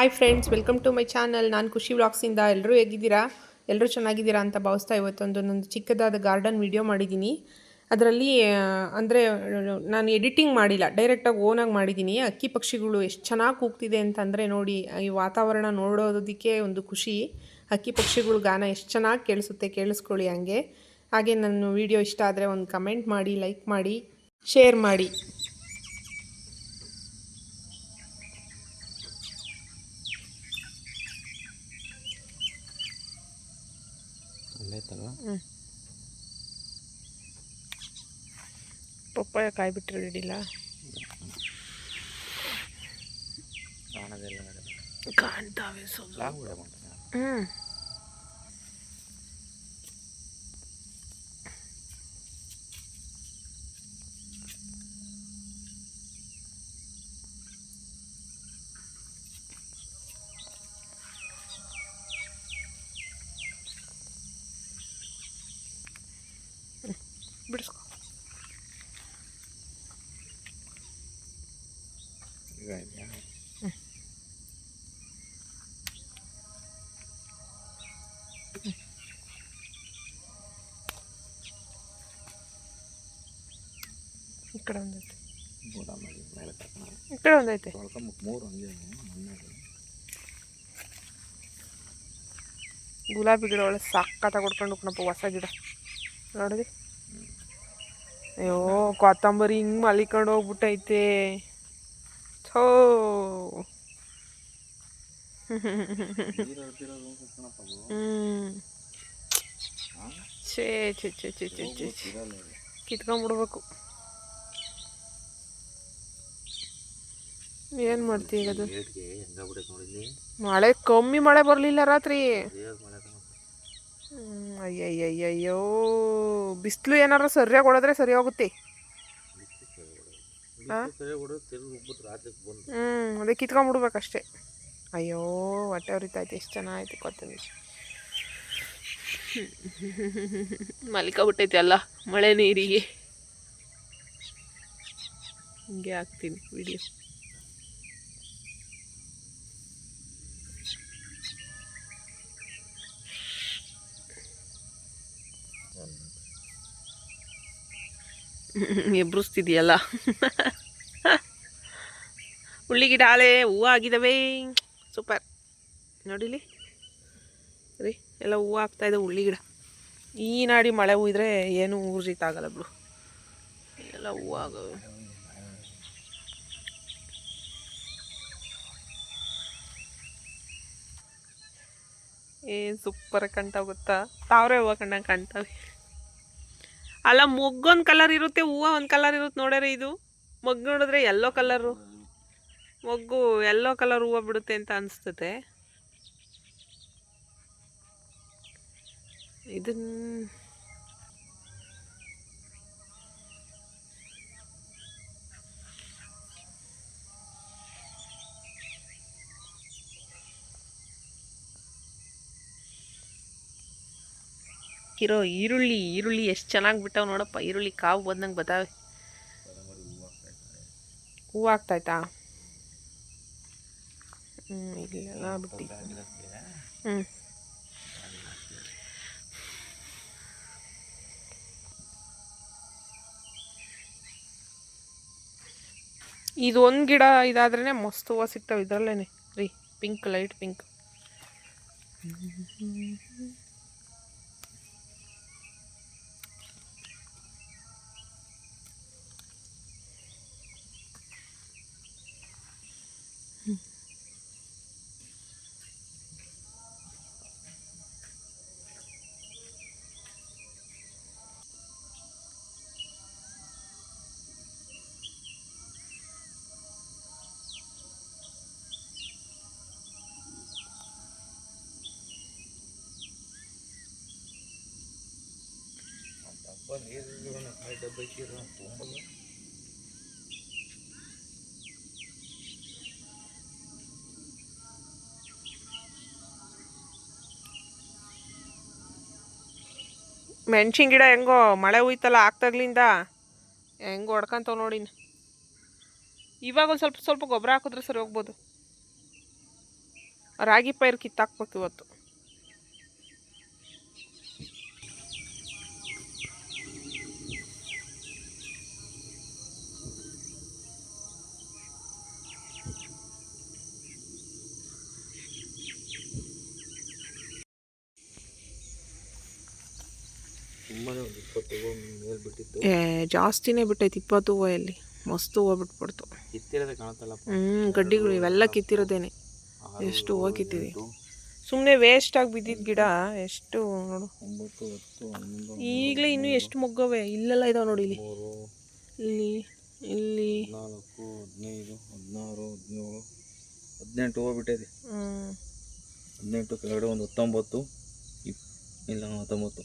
Hi friends welcome to my channel ನಾನು ಖುಷಿ ವ್ಲಾಗ್ಸಿಂದ ಎಲ್ಲರೂ ಹೇಗಿದ್ದೀರಾ? ಎಲ್ಲರೂ ಚೆನ್ನಾಗಿದ್ದೀರಾ ಅಂತ ಭಾವಿಸ್ತಾ ಇವತ್ತೊಂದು ನನ್ನ ಚಿಕ್ಕದಾದ ಗಾರ್ಡನ್ ವಿಡಿಯೋ ಮಾಡಿದ್ದೀನಿ. ಅದರಲ್ಲಿ ಅಂದರೆ, ನಾನು ಎಡಿಟಿಂಗ್ ಮಾಡಿಲ್ಲ ಡೈರೆಕ್ಟಾಗಿ ಓನಾಗಿ ಮಾಡಿದ್ದೀನಿ. ಅಕ್ಕಿ ಪಕ್ಷಿಗಳು ಎಷ್ಟು ಚೆನ್ನಾಗಿ ಕೂಗ್ತಿದೆ ಅಂತಂದರೆ ನೋಡಿ, ಈ ವಾತಾವರಣ ನೋಡೋದಕ್ಕೆ ಒಂದು ಖುಷಿ. ಅಕ್ಕಿ ಪಕ್ಷಿಗಳು ಗಾನ ಎಷ್ಟು ಚೆನ್ನಾಗಿ ಕೇಳಿಸುತ್ತೆ ಕೇಳಿಸ್ಕೊಳ್ಳಿ ಹಂಗೆ. ಹಾಗೆ ನನ್ನ ವಿಡಿಯೋ ಇಷ್ಟ ಆದರೆ ಒಂದು ಕಮೆಂಟ್ ಮಾಡಿ ಲೈಕ್ ಮಾಡಿ ಶೇರ್ ಮಾಡಿ. ಅಲ್ಲೈತಲ್ವ ಪಪ್ಪಾಯ ಕಾಯಿ ಬಿಟ್ಟರೆ ರೆಡಿಲ್ಲ ಕಾಣೋದಿಲ್ಲ ನಡೆದ ಕಾಣ್ತಾವೆ ಸ್ವಲ್ಪ ಲಾಂಗ್ ವಿಡಿಯೋ ಮಾಡ್ತಾನೆ ಹ್ಞೂ ಬಿಡಿಸ್ಕೊ ಈಗ ಇದೆಯಾ ಈ ಕಡೆ ಒಂದೈತೆ ಬೂಡ ಮಾಡಿ ಮೇಲೆ ಕರ್ಕೊಂಡು ಈ ಕಡೆ ಒಂದೈತೆ ತೊಳ್ಕೊಂಬಿಟ್ಟು ಮೂರು ಹಂಗೆ ಮಣ್ಣಾಗಿ ಗುಲಾಬಿ ಗಿಡ ಒಳ್ಳೆ ಸಕ್ಕತ್ತಾಗಿ ಕೊಡ್ಕೊಂಡು ಹೋಗ್ನಪ್ಪ ಹೊಸ ಗಿಡ ನೋಡಿದಿ ಅಯ್ಯೋ ಕೊತ್ತಂಬರಿ ಹಿಂಗೆ ಮಲಿಕೊಂಡು ಹೋಗ್ಬಿಟ್ಟೈತೆ. ಥೋ. ಛೇ ಛೇ ಛೇ ಛೇ ಛೇ ಛೇ ಕಿತ್ಕೊಂಡ್ಬಿಡ್ಬೇಕು ಏನು ಮಾಡ್ತೀಯ ಈಗ ಅದು ಮಳೆ ಕಮ್ಮಿ ಮಳೆ ಬರಲಿಲ್ಲ ರಾತ್ರಿ. ಅಯ್ಯಯ್ಯಯ್ಯಯ್ಯೋ ಬಿಸಿಲು ಏನಾರು ಸರಿಯಾಗಿ ಹೊಡೆದ್ರೆ ಸರಿ ಹೋಗುತ್ತೆ. ಹ್ಞೂ ಅದೇ ಕಿತ್ಕೊಂಡ್ಬಿಡ್ಬೇಕಷ್ಟೇ ಅಯ್ಯೋ ಹೊಟ್ಟೆ ಉರಿತೈತೆ ಎಷ್ಟು ಚೆನ್ನಾಗೈತೆ ಕೊತ್ತಂಬರಿ ಮಲ್ಕೊಬಿಟ್ಟೈತೆ ಅಲ್ಲ ಮಳೆ ನೀರಿಗೆ. ಹಿಂಗೆ ಹಾಕ್ತೀನಿ ವಿಡಿಯೋ. ಎಬ್ರಿಸ್ತಿದ್ಯಲ್ಲ? ಉಳ್ಳಿ ಗಿಡ ಆಲೆ, ಹೂವು ಆಗಿದ್ದಾವೆ ಸೂಪರ್. ನೋಡಿಲಿ? ರೀ, ಎಲ್ಲ ಹೂವು ಆಗ್ತಾಯಿದೆ ಉಳ್ಳಿ ಗಿಡ ಈ ನಾಡಿ ಮಳೆ ಹೂಯಿದ್ರೆ ಏನು ಊರ್ಜಿತಾಗಲ್ಲ ಬಿಡು. ಎಲ್ಲ ಹೂವು ಆಗವೆ. ಏನು ಸೂಪರ್ ಕಂಟ ಗೊತ್ತಾ? ತಾವ್ರೆ ಹೂವು ಕಂಡಂಗೆ ಕಾಣ್ತಾವೆ. ಅಲ್ಲ, ಮೊಗ್ಗೊಂದು ಕಲರ್ ಇರುತ್ತೆ, ಹೂವು ಒಂದು ಕಲರ್ ಇರುತ್ತೆ ನೋಡ್ಯಾರ ಇದು. ಮೊಗ್ಗು ನೋಡಿದ್ರೆ ಎಲ್ಲೋ ಕಲರು ಮೊಗ್ಗು ಎಲ್ಲೋ ಕಲರ್ ಹೂವು ಬಿಡುತ್ತೆ ಅಂತ ಅನಿಸ್ತತೆ ಇದನ್ನ ಇರೋ ಈರುಳ್ಳಿ ಈರುಳ್ಳಿ ಎಷ್ಟು ಚೆನ್ನಾಗಿ ಬಿಟ್ಟಾವ ನೋಡಪ್ಪ. ಈರುಳ್ಳಿ ಕಾವು ಬಂದಂಗೆ ಬದಾವೆ. ಹೂವು ಆಗ್ತಾಯ್ತಾ? ಹ್ಞೂ ಇದು ಒಂದು ಗಿಡ ಇದಾದ್ರೇ ಮಸ್ತ್ ಹೂವು ಸಿಗ್ತಾವೆ ಇದರಲ್ಲೇ ರೀ, pink, light pink. banheiro, eu não né? faz da tirar na pomba, né? ಮೆಣ್ಸಿನ ಗಿಡ ಹೆಂಗೋ ಮಳೆ ಹೋಯ್ತಲ್ಲ ಆಗ್ತಾಗ್ಲಿಂದ ಹೆಂಗೋ ಹೊಡ್ಕಂತವ್ ನೋಡಿ ಇವಾಗ ಒಂದು ಸ್ವಲ್ಪ ಸ್ವಲ್ಪ ಗೊಬ್ಬರ ಹಾಕಿದ್ರೆ ಸರಿ ಹೋಗ್ಬೋದು. ರಾಗಿ ಪೈರು ಕಿತ್ತಾಕ್ಬೇಕು ಇವತ್ತು ತುಂಬಾನೇ ಒಂದು ಇಪ್ಪತ್ತು ಹೂವು ಮೇಲೆ ಬಿಟ್ಟಿತ್ತು ಏ ಜಾಸ್ತಿನೇ ಬಿಟ್ಟೈತೆ ಇಪ್ಪತ್ತು ಹೂವು ಎಲ್ಲಿ ಮಸ್ತ್ ಹೂವು ಬಿಟ್ಬಿಡ್ತು. ಹ್ಞೂ ಗಡ್ಡಿಗಳು ಇವೆಲ್ಲ ಕಿತ್ತಿರೋದೇನೆ. ಎಷ್ಟು ಹೂವು ಕಿತ್ತಿದೆ. ಸುಮ್ಮನೆ ವೇಸ್ಟ್ ಆಗಿ ಬಿದ್ದಿದ್ದ ಗಿಡ ಎಷ್ಟು ನೋಡು. ಈಗಲೇ ಇನ್ನೂ ಎಷ್ಟು ಮೊಗ್ಗವೆ? ಇಲ್ಲೆಲ್ಲ ಇದಾವೆ ನೋಡಿ ಇಲ್ಲಿ. ಇಲ್ಲಿ ಇಲ್ಲಿ. ನಾಲ್ಕು ಹದಿನೈದು ಹದಿನಾರು ಹದಿನೇಳು ಹದಿನೆಂಟು ಹೂವು ಬಿಟ್ಟಿದೆ ಹ್ಮ್. ಹದಿನೆಂಟು ಕೆಳಗಡೆ ಒಂದು ಹತ್ತೊಂಬತ್ತು ಇಲ್ಲ ಹತ್ತೊಂಬತ್ತು.